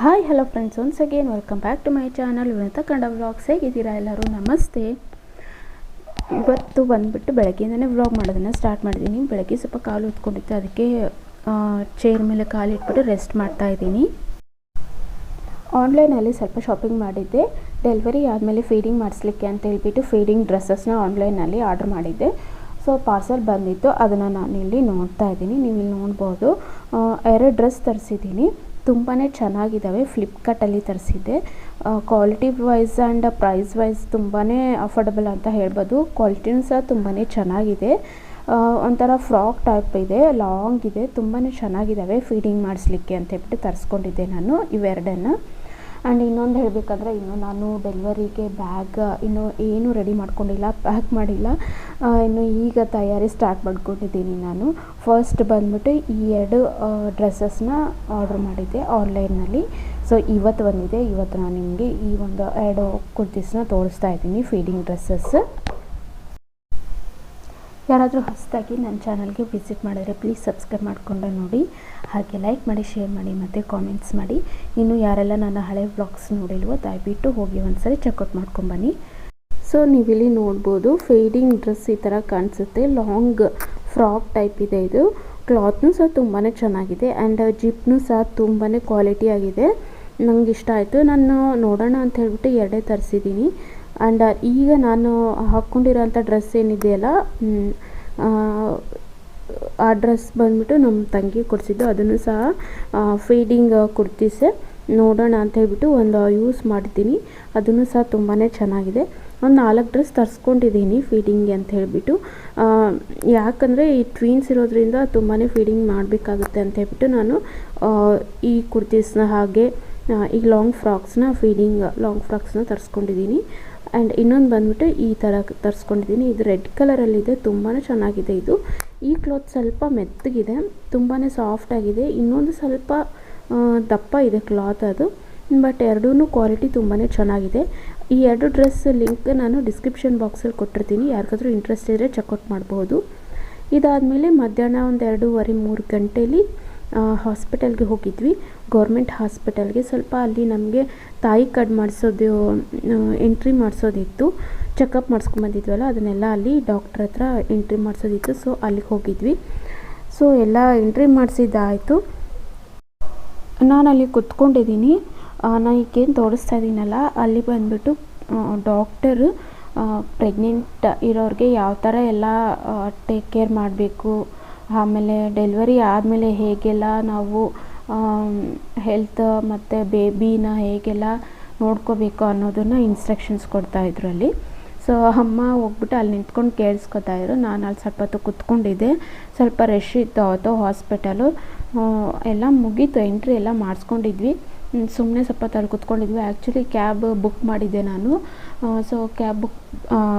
Hi hello friends once again welcome back to my channel Vinatha Kanda vlogs ಹೇಗಿದ್ದೀರಾ ಎಲ್ಲರೂ? ನಮಸ್ತೆ. ಇವತ್ತು ಬಂದುಬಿಟ್ಟು ಬೆಳಗ್ಗೆಯಿಂದನೇ ವ್ಲಾಗ್ ಮಾಡೋದನ್ನು ಸ್ಟಾರ್ಟ್ ಮಾಡಿದ್ದೀನಿ. ಬೆಳಗ್ಗೆ ಸ್ವಲ್ಪ ಕಾಲು ಹೊತ್ಕೊಂಡಿತ್ತು. ಅದಕ್ಕೆ ಚೇರ್ ಮೇಲೆ ಕಾಲು ಇಟ್ಬಿಟ್ಟು ರೆಸ್ಟ್ ಮಾಡ್ತಾ ಇದ್ದೀನಿ. ಆನ್ಲೈನಲ್ಲಿ ಸ್ವಲ್ಪ ಶಾಪಿಂಗ್ ಮಾಡಿದ್ದೆ. ಡೆಲಿವರಿ ಆದಮೇಲೆ ಫೀಡಿಂಗ್ ಮಾಡಿಸ್ಲಿಕ್ಕೆ ಅಂತ ಹೇಳ್ಬಿಟ್ಟು ಫೀಡಿಂಗ್ ಡ್ರೆಸ್ಸಸ್ನ ಆನ್ಲೈನಲ್ಲಿ ಆರ್ಡ್ರ್ ಮಾಡಿದ್ದೆ. ಸೊ ಪಾರ್ಸಲ್ ಬಂದಿತ್ತು. ಅದನ್ನು ನಾನು ಇಲ್ಲಿ ನೋಡ್ತಾ ಇದ್ದೀನಿ. ನೀವು ಇಲ್ಲಿ ನೋಡ್ಬೋದು ಎರಡು ಡ್ರೆಸ್ ತರಿಸಿದ್ದೀನಿ. ತುಂಬಾ ಚೆನ್ನಾಗಿದ್ದಾವೆ ಫ್ಲಿಪ್ಕಾರ್ಟಲ್ಲಿ ತರಿಸಿದ್ದೆ. Quality wise and price wise ತುಂಬಾ ಅಫೋರ್ಡಬಲ್ ಅಂತ ಹೇಳ್ಬೋದು. ಕ್ವಾಲಿಟಿನೂ ಸಹ ತುಂಬಾ ಚೆನ್ನಾಗಿದೆ. ಒಂಥರ ಫ್ರಾಕ್ ಟೈಪ್ ಇದೆ ಲಾಂಗ್ ಇದೆ ತುಂಬಾ ಚೆನ್ನಾಗಿದ್ದಾವೆ ಫೀಡಿಂಗ್ ಮಾಡಿಸ್ಲಿಕ್ಕೆ ಅಂತ ಹೇಳ್ಬಿಟ್ಟು ತರಿಸ್ಕೊಂಡಿದ್ದೆ ನಾನು ಇವೆರಡನ್ನು. ಆ್ಯಂಡ್ ಇನ್ನೊಂದು ಹೇಳಬೇಕಂದ್ರೆ, ಇನ್ನು ನಾನು ಡೆಲಿವರಿಗೆ ಬ್ಯಾಗ್ ಇನ್ನು ಏನೂ ರೆಡಿ ಮಾಡ್ಕೊಂಡಿಲ್ಲ ಪ್ಯಾಕ್ ಮಾಡಿಲ್ಲ. ಇನ್ನು ಈಗ ತಯಾರಿ ಸ್ಟಾರ್ಟ್ ಮಾಡ್ಕೊಂಡಿದ್ದೀನಿ ನಾನು. ಫಸ್ಟ್ ಬಂದ್ಬಿಟ್ಟು ಈ ಎರಡು ಡ್ರೆಸ್ಸಸ್ನ ಆರ್ಡ್ರ್ ಮಾಡಿದ್ದೆ ಆನ್ಲೈನ್ನಲ್ಲಿ ಸೊ ಇವತ್ತು ಬಂದಿದೆ. ಇವತ್ತು ನಾನು ನಿಮಗೆ ಈ ಒಂದು ಎರಡು ಕುರ್ತೀಸ್ನ ತೋರಿಸ್ತಾ ಇದ್ದೀನಿ ಫೀಡಿಂಗ್ ಡ್ರೆಸ್ಸಸ್ ಯಾರಾದರೂ ಹೊಸದಾಗಿ ನನ್ನ ಚಾನಲ್ಗೆ ವಿಸಿಟ್ ಮಾಡಿದ್ರೆ ಪ್ಲೀಸ್ ಸಬ್ಸ್ಕ್ರೈಬ್ ಮಾಡಿಕೊಂಡು ನೋಡಿ. ಹಾಗೆ ಲೈಕ್ ಮಾಡಿ, ಶೇರ್ ಮಾಡಿ ಮತ್ತು ಕಾಮೆಂಟ್ಸ್ ಮಾಡಿ. ಇನ್ನು ಯಾರೆಲ್ಲ ನನ್ನ ಹಳೆ ವ್ಲಾಗ್ಸ್ ನೋಡಿಲ್ವೋ, ದಯವಿಟ್ಟು ಹೋಗಿ ಒಂದ್ಸರಿ ಚೆಕ್ಔಟ್ ಮಾಡ್ಕೊಂಬನ್ನಿ ಸೊ ನೀವಿಲ್ಲಿ ನೋಡ್ಬೋದು ಫೇಡಿಂಗ್ ಡ್ರೆಸ್ ಈ ಥರ ಕಾಣಿಸುತ್ತೆ. ಲಾಂಗ್ ಫ್ರಾಕ್ ಟೈಪ್ ಇದೆ ಇದು. ಕ್ಲಾತ್ನೂ ಸಹ ತುಂಬಾ ಚೆನ್ನಾಗಿದೆ ಆ್ಯಂಡ್ ಜಿಪ್ನೂ ಸಹ ತುಂಬಾ ಕ್ವಾಲಿಟಿ ಆಗಿದೆ. ನಂಗೆ ಇಷ್ಟ ಆಯಿತು. ನಾನು ನೋಡೋಣ ಅಂತ ಹೇಳ್ಬಿಟ್ಟು ಎರಡೇ ತರಿಸಿದ್ದೀನಿ. ಆ್ಯಂಡ್ ಈಗ ನಾನು ಹಾಕ್ಕೊಂಡಿರೋಂಥ ಡ್ರೆಸ್ ಏನಿದೆಯಲ್ಲ ಆ, ಆ ಡ್ರೆಸ್ ಬಂದ್ಬಿಟ್ಟು ನಮ್ಮ ತಂಗಿ ಕೊಡಿಸಿದ್ದು. ಅದನ್ನು ಸಹ ಫೀಡಿಂಗ್ ಕುರ್ತೀಸ್ ನೋಡೋಣ ಅಂತ ಹೇಳ್ಬಿಟ್ಟು ಒಂದು ಯೂಸ್ ಮಾಡ್ತೀನಿ ಅದನ್ನು ಸಹ ತುಂಬಾ ಚೆನ್ನಾಗಿದೆ. ಒಂದು ನಾಲ್ಕು ಡ್ರೆಸ್ ತರಿಸ್ಕೊಂಡಿದ್ದೀನಿ ಫೀಡಿಂಗ್ ಅಂತ ಹೇಳಿಬಿಟ್ಟು. ಯಾಕಂದರೆ ಈ ಟ್ವೀನ್ಸ್ ಇರೋದ್ರಿಂದ ತುಂಬಾ ಫೀಡಿಂಗ್ ಮಾಡಬೇಕಾಗುತ್ತೆ ಅಂತ ಹೇಳ್ಬಿಟ್ಟು ನಾನು ಈ ಕುರ್ತೀಸ್ನ ಹಾಗೆ ಆ, ಈ ಲಾಂಗ್ ಫ್ರಾಕ್ಸ್ನ ಫೀಡಿಂಗ್ ಲಾಂಗ್ ಫ್ರಾಕ್ಸ್ನ ತರಿಸ್ಕೊಂಡಿದ್ದೀನಿ ಆ್ಯಂಡ್ ಇನ್ನೊಂದು ಬಂದ್ಬಿಟ್ಟು ಈ ಥರ ತರಿಸ್ಕೊಂಡಿದ್ದೀನಿ ಇದು ರೆಡ್ ಕಲರಲ್ಲಿದೆ ತುಂಬಾ ಚೆನ್ನಾಗಿದೆ ಇದು. ಈ ಕ್ಲಾತ್ ಸ್ವಲ್ಪ ಮೆತ್ತಗಿದೆ. ತುಂಬಾ ಸಾಫ್ಟ್ ಆಗಿದೆ. ಇನ್ನೊಂದು ಸ್ವಲ್ಪ ದಪ್ಪ ಇದೆ ಕ್ಲಾತ್ ಅದು. ಬಟ್ ಎರಡೂ ಕ್ವಾಲಿಟಿ ತುಂಬಾ ಚೆನ್ನಾಗಿದೆ. ಈ ಎರಡು ಡ್ರೆಸ್ ಲಿಂಕ್ ನಾನು ಡಿಸ್ಕ್ರಿಪ್ಷನ್ ಬಾಕ್ಸಲ್ಲಿ ಕೊಟ್ಟಿರ್ತೀನಿ. ಯಾರಿಗಾದ್ರೂ ಇಂಟ್ರೆಸ್ಟ್ ಇದ್ದರೆ ಚೆಕ್ಔಟ್ ಮಾಡ್ಬೋದು. ಇದಾದಮೇಲೆ ಮಧ್ಯಾಹ್ನ ಒಂದು ಎರಡೂವರೆ ಮೂರು ಗಂಟೇಲಿ ಹಾಸ್ಪಿಟಲ್ಗೆ ಹೋಗಿದ್ವಿ. ಗೌರ್ಮೆಂಟ್ ಹಾಸ್ಪಿಟಲ್ಗೆ ಸ್ವಲ್ಪ ಅಲ್ಲಿ ನಮಗೆ ತಾಯಿ ಕಾರ್ಡ್ ಮಾಡಿಸೋದು ಎಂಟ್ರಿ ಮಾಡಿಸೋದಿತ್ತು. ಚೆಕಪ್ ಮಾಡಿಸ್ಕೊಂಬಂದಿದ್ವಲ್ಲ ಅದನ್ನೆಲ್ಲ ಅಲ್ಲಿ ಡಾಕ್ಟ್ರ್ ಹತ್ರ ಎಂಟ್ರಿ ಮಾಡಿಸೋದಿತ್ತು. ಸೊ ಅಲ್ಲಿಗೆ ಹೋಗಿದ್ವಿ. ಸೊ ಎಲ್ಲ ಎಂಟ್ರಿ ಮಾಡಿಸಿದ್ದಾಯಿತು. ನಾನು ಅಲ್ಲಿ ಕುತ್ಕೊಂಡಿದ್ದೀನಿ ನಾನು ಈಗೇನು ತೋರಿಸ್ತಾ ಇದ್ದೀನಲ್ಲ, ಅಲ್ಲಿ ಬಂದ್ಬಿಟ್ಟು ಡಾಕ್ಟರ್ ಪ್ರೆಗ್ನೆಂಟ್ ಇರೋರಿಗೆ ಯಾವ ಥರ ಎಲ್ಲ ಟೇಕ್ ಕೇರ್ ಮಾಡಬೇಕು ಆಮೇಲೆ ಡೆಲಿವರಿ ಆದಮೇಲೆ ಹೇಗೆಲ್ಲ ನಾವು ಹೆಲ್ತ್ ಮತ್ತು ಬೇಬಿನ ಹೇಗೆಲ್ಲ ನೋಡ್ಕೋಬೇಕು ಅನ್ನೋದನ್ನು ಇನ್ಸ್ಟ್ರಕ್ಷನ್ಸ್ ಕೊಡ್ತಾಯಿದ್ರು ಅಲ್ಲಿ. ಸೊ ಅಮ್ಮ ಹೋಗ್ಬಿಟ್ಟು ಅಲ್ಲಿ ನಿಂತ್ಕೊಂಡು ಕೇಳಿಸ್ಕೊತಾ ಇದ್ರು. ನಾನು ಅಲ್ಲಿ ಸ್ವಲ್ಪ ಹೊತ್ತು ಕುತ್ಕೊಂಡಿದ್ದೆ. ಸ್ವಲ್ಪ ರಶ್ ಇತ್ತು ಅವತ್ತು ಹಾಸ್ಪಿಟಲು ಎಲ್ಲ ಮುಗೀತು ಎಂಟ್ರಿ ಎಲ್ಲ ಮಾಡಿಸ್ಕೊಂಡಿದ್ವಿ. ಸುಮ್ಮನೆ ಸ್ವಲ್ಪ ತಲೆ ಕುತ್ಕೊಂಡಿದ್ವಿ. ಆ್ಯಕ್ಚುಲಿ ಕ್ಯಾಬ್ ಬುಕ್ ಮಾಡಿದ್ದೆ ನಾನು. ಸೊ ಕ್ಯಾಬ್ ಬುಕ್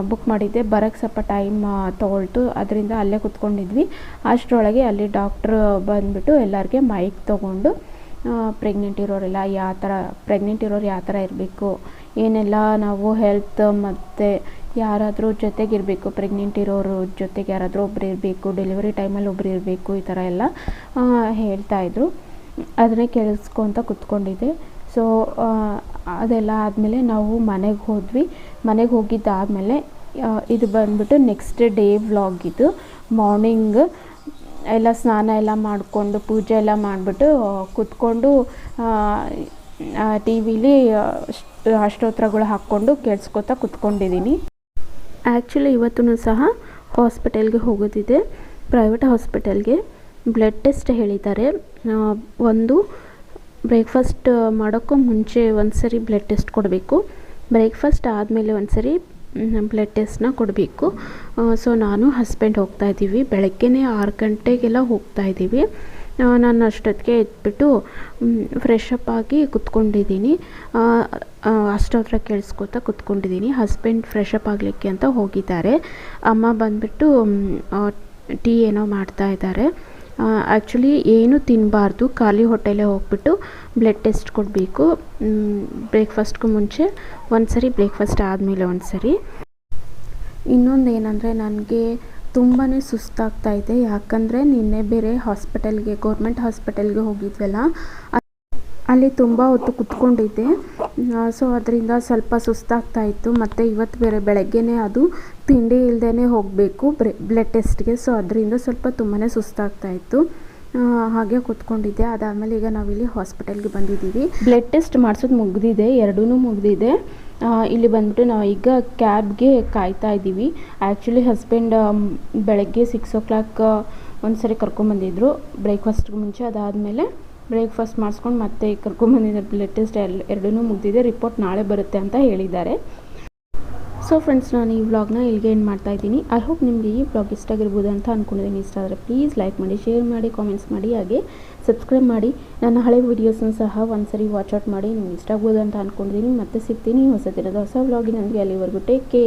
ಬುಕ್ ಮಾಡಿದ್ದೆ. ಬರೋಕ್ಕೆ ಸ್ವಲ್ಪ ಟೈಮ್ ತೊಗೊಳ್ತು. ಅದರಿಂದ ಅಲ್ಲೇ ಕುತ್ಕೊಂಡಿದ್ವಿ. ಅಷ್ಟರೊಳಗೆ ಅಲ್ಲಿ ಡಾಕ್ಟ್ರು ಬಂದುಬಿಟ್ಟು ಎಲ್ಲರಿಗೆ ಮೈಕ್ ತೊಗೊಂಡು ಪ್ರೆಗ್ನೆಂಟ್ ಇರೋರೆಲ್ಲ ಯಾವ ಥರ ಪ್ರೆಗ್ನೆಂಟ್ ಇರೋರು ಯಾವ ಥರ ಇರಬೇಕು? ಏನೆಲ್ಲ ನಾವು ಹೆಲ್ತ್ ಮತ್ತು ಯಾರಾದರೂ ಜೊತೆಗಿರಬೇಕು ಪ್ರೆಗ್ನೆಂಟ್ ಇರೋರು ಜೊತೆಗೆ ಯಾರಾದರೂ ಒಬ್ರು ಇರಬೇಕು? ಡೆಲಿವರಿ ಟೈಮಲ್ಲಿ ಒಬ್ರು ಇರಬೇಕು? ಈ ಥರ ಎಲ್ಲ ಹೇಳ್ತಾಯಿದ್ರು ಅದನ್ನೇ ಕೇಳಿಸ್ಕೊತ ಕುತ್ಕೊಂಡಿದ್ದೆ. ಸೊ ಅದೆಲ್ಲ ಆದಮೇಲೆ ನಾವು ಮನೆಗೆ ಹೋದ್ವಿ. ಮನೆಗೆ ಹೋಗಿದ್ದಾದಮೇಲೆ ಇದು ಬಂದುಬಿಟ್ಟು ನೆಕ್ಸ್ಟ್ ಡೇ ವ್ಲಾಗ್ ಇದು. ಮಾರ್ನಿಂಗ್ ಎಲ್ಲ ಸ್ನಾನ ಎಲ್ಲ ಮಾಡಿಕೊಂಡು, ಪೂಜೆ ಎಲ್ಲ ಮಾಡಿಬಿಟ್ಟು ಕೂತ್ಕೊಂಡು ಟಿ ವಿಲಿ ಅಷ್ಟೋತ್ರಗಳು ಹಾಕ್ಕೊಂಡು ಕೇಳಿಸ್ಕೊತಾ ಕುತ್ಕೊಂಡಿದ್ದೀನಿ. ಆ್ಯಕ್ಚುಲಿ ಇವತ್ತೂ ಸಹ ಹಾಸ್ಪಿಟಲ್ಗೆ ಹೋಗೋದಿದೆ. ಪ್ರೈವೇಟ್ ಹಾಸ್ಪಿಟಲ್ಗೆ ಬ್ಲಡ್ ಟೆಸ್ಟ್ ಹೇಳಿದ್ದಾರೆ. ಒಂದು ಬ್ರೇಕ್ಫಾಸ್ಟ್ ಮಾಡೋಕ್ಕೂ ಮುಂಚೆ ಒಂದು ಸರಿ ಬ್ಲಡ್ ಟೆಸ್ಟ್ ಕೊಡಬೇಕು. ಬ್ರೇಕ್ಫಾಸ್ಟ್ ಆದಮೇಲೆ ಒಂದು ಸರಿ ಬ್ಲಡ್ ಟೆಸ್ಟ್ನ ಕೊಡಬೇಕು. ಸೊ ನಾನು ಹಸ್ಬೆಂಡ್ ಹೋಗ್ತಾ ಇದ್ದೀವಿ. ಬೆಳಗ್ಗೆನೇ ಆರು ಗಂಟೆಗೆಲ್ಲ ಹೋಗ್ತಾ ಇದ್ದೀವಿ. ನಾನು ಅಷ್ಟೊತ್ತಿಗೆ ಎದ್ಬಿಟ್ಟು ಫ್ರೆಶ್ ಅಪ್ ಆಗಿ ಕುತ್ಕೊಂಡಿದ್ದೀನಿ. ಅಷ್ಟೊತ್ತರ ಕೇಳಿಸ್ಕೊತಾ ಕುತ್ಕೊಂಡಿದ್ದೀನಿ. ಹಸ್ಬೆಂಡ್ ಫ್ರೆಶ್ ಅಪ್ ಆಗಲಿಕ್ಕೆ ಅಂತ ಹೋಗಿದ್ದಾರೆ. ಅಮ್ಮ ಬಂದುಬಿಟ್ಟು ಟೀ ಏನೋ ಮಾಡ್ತಾ ಇದ್ದಾರೆ. ಆ್ಯಕ್ಚುಲಿ ಏನು ತಿನ್ನಬಾರ್ದು ಖಾಲಿ ಹೊಟ್ಟೆಲೇ ಹೋಗ್ಬಿಟ್ಟು ಬ್ಲಡ್ ಟೆಸ್ಟ್ ಕೊಡಬೇಕು. ಬ್ರೇಕ್ಫಾಸ್ಟ್ಗೂ ಮುಂಚೆ ಒಂದು ಸರಿ ಬ್ರೇಕ್ಫಾಸ್ಟ್ ಆದಮೇಲೆ ಒಂದು ಸರಿ ಇನ್ನೊಂದು ಏನಂದರೆ ನನಗೆ ತುಂಬಾ ಸುಸ್ತಾಗ್ತಾ ಇದೆ. ಯಾಕಂದರೆ ನಿನ್ನೆ ಬೇರೆ ಹಾಸ್ಪಿಟಲ್ಗೆ ಗೌರ್ಮೆಂಟ್ ಹಾಸ್ಪಿಟಲ್ಗೆ ಹೋಗಿದ್ವಲ್ಲ ಅಲ್ಲಿ ತುಂಬ ಹೊತ್ತು ಕುತ್ಕೊಂಡಿದ್ದೆ. ಸೊ ಅದರಿಂದ ಸ್ವಲ್ಪ ಸುಸ್ತಾಗ್ತಾ ಇತ್ತು. ಮತ್ತು ಇವತ್ತು ಬೇರೆ ಬೆಳಗ್ಗೆನೇ ಅದು ತಿಂಡಿ ಇಲ್ಲದೇ ಹೋಗಬೇಕು ಬ್ಲಡ್ ಟೆಸ್ಟ್ಗೆ. ಸೊ ಅದರಿಂದ ಸ್ವಲ್ಪ ತುಂಬಾ ಸುಸ್ತಾಗ್ತಾ ಇತ್ತು. ಹಾಗೆ ಕೂತ್ಕೊಂಡಿದ್ದೆ. ಅದಾದಮೇಲೆ ಈಗ ನಾವಿಲ್ಲಿ ಹಾಸ್ಪಿಟಲ್ಗೆ ಬಂದಿದ್ದೀವಿ. ಬ್ಲಡ್ ಟೆಸ್ಟ್ ಮಾಡಿಸೋದು ಮುಗಿದಿದೆ. ಎರಡೂ ಮುಗಿದಿದೆ. ಇಲ್ಲಿ ಬಂದ್ಬಿಟ್ಟು ನಾವು ಈಗ ಕ್ಯಾಬ್ಗೆ ಕಾಯ್ತಾ ಇದ್ದೀವಿ. ಆ್ಯಕ್ಚುಲಿ ಹಸ್ಬೆಂಡ್ ಬೆಳಗ್ಗೆ ಸಿಕ್ಸ್ ಓ ಕ್ಲಾಕ್ ಒಂದು ಸರಿ ಕರ್ಕೊಂಬಂದಿದ್ರು. ಬ್ರೇಕ್ಫಾಸ್ಟ್ಗೆ ಮುಂಚೆ ಅದಾದಮೇಲೆ ಬ್ರೇಕ್ಫಾಸ್ಟ್ ಮಾಡಿಸ್ಕೊಂಡು ಮತ್ತೆ ಕರ್ಕೊಂಬಂದಿದ್ದಾರೆ ಬ್ಲಡ್ ಟೆಸ್ಟ್ ಎಲ್ ಎರಡೂ ಮುಗಿದಿದೆ. ರಿಪೋರ್ಟ್ ನಾಳೆ ಬರುತ್ತೆ ಅಂತ ಹೇಳಿದ್ದಾರೆ. ಸೊ ಫ್ರೆಂಡ್ಸ್ ನಾನು ಈ ವ್ಲಾಗ್ನ ಇಲ್ಲಿಗೆ ಏನು ಮಾಡ್ತಾ ಇದ್ದೀನಿ. ಐ ಹೋಪ್ ನಿಮಗೆ ಈ ವ್ಲಾಗ್ ಇಷ್ಟ ಆಗಿರ್ಬೋದು ಅಂತ ಅಂದ್ಕೊಂಡಿದ್ದೀನಿ ಇಷ್ಟ ಆದರೆ ಪ್ಲೀಸ್ ಲೈಕ್ ಮಾಡಿ ಶೇರ್ ಮಾಡಿ ಕಾಮೆಂಟ್ಸ್ ಮಾಡಿ, ಹಾಗೆ ಸಬ್ಸ್ಕ್ರೈಬ್ ಮಾಡಿ. ನನ್ನ ಹಳೆ ವೀಡಿಯೋಸ್ನ ಸಹ ಒಂದ್ಸರಿ ವಾಚ್ ಔಟ್ ಮಾಡಿ. ನಿಮ್ಗೆ ಇಷ್ಟ ಆಗ್ಬೋದು ಅಂತ ಅಂದ್ಕೊಂಡಿದ್ದೀನಿ ಮತ್ತೆ ಸಿಗ್ತೀನಿ ಹೊಸ ದಿನದ ಹೊಸ ವ್ಲಾಗಿನೊಂದಿಗೆ ಅಲ್ಲಿವರೆಗೂ ಟೇಕ್ ಕೇರ್